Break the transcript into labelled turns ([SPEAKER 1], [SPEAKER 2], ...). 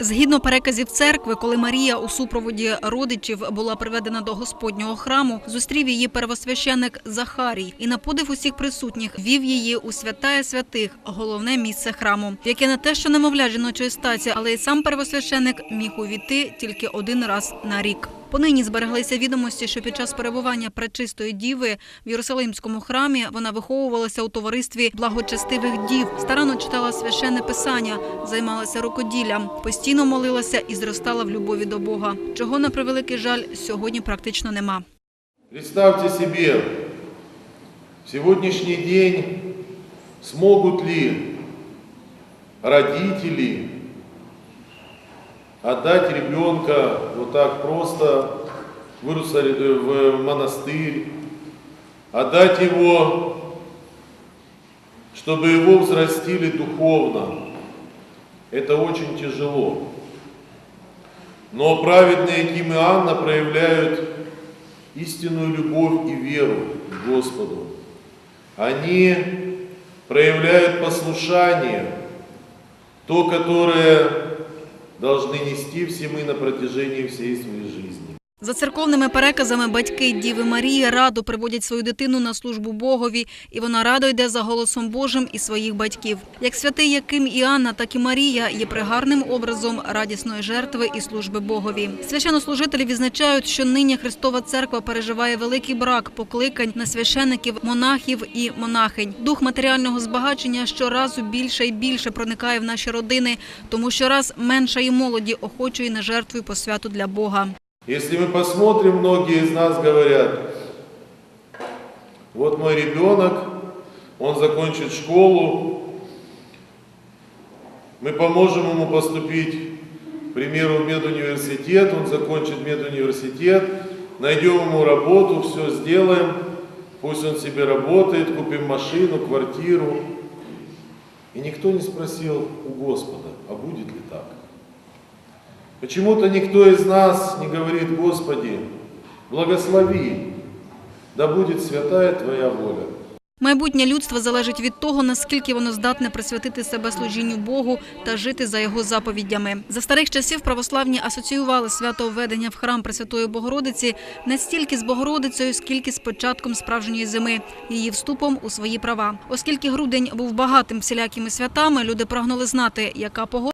[SPEAKER 1] Згідно переказів церкви, коли Марія у супроводі родичів була приведена до Господнього храму, зустрів її первосвященик Захарій і на подив усіх присутніх вів її у святая святих, головне місце храму, яке не те, що немовля жіночої статі, але й сам первосвященик міг увійти тільки один раз на рік. Понині збереглися відомості, що під час перебування пречистої діви в Єрусалимському храмі вона виховувалася у товаристві благочестивих дів, старанно читала священне писання, займалася рукоділлям, постійно молилася і зростала в любові до Бога. Чого на превеликий жаль сьогодні практично нема.
[SPEAKER 2] Представьте себе, в сегодняшний день смогут ли родители отдать ребенка вот так просто в, э, в монастырь, отдать его, чтобы его взрастили духовно. Это очень тяжело. Но праведные Ким и Анна проявляют истинную любовь и веру к Господу. Они проявляют послушание, то, которое должны нести все мы на протяжении всей своей жизни.
[SPEAKER 1] За церковними переказами батьки Діви Марії радо приводять свою дитину на службу Богові, і вона радо йде за голосом Божим і своїх батьків. Як святий Яким і Анна, так і Марія є пригарним образом радісної жертви і служби Богові. Священнослужителі відзначають, що нині Христова церква переживає великий брак покликань на священиків, монахів і монахинь. Дух матеріального збагачення щоразу більше і більше проникає в наші родини, тому щораз менше і молоді охочує на жертву і посвяту для Бога.
[SPEAKER 2] Если мы посмотрим, многие из нас говорят, вот мой ребенок, он закончит школу, мы поможем ему поступить, к примеру, в медуниверситет, он закончит медуниверситет, найдем ему работу, все сделаем, пусть он себе работает, купим машину, квартиру. И никто не спросил у Господа, а будет ли так? Почему-то никто из нас не говорит, Господи, благослови, да будет святая Твоя воля.
[SPEAKER 1] Майбутнє людство залежить від того, наскільки воно здатне присвятити себе служінню Богу та жити за його заповідями. За старих часів православні асоціювали свято введення в храм Пресвятої Богородиці не стільки з Богородицею, скільки з початком справжньої зими, її вступом у свої права. Оскільки грудень був багатим всілякими святами, люди прагнули знати, яка погода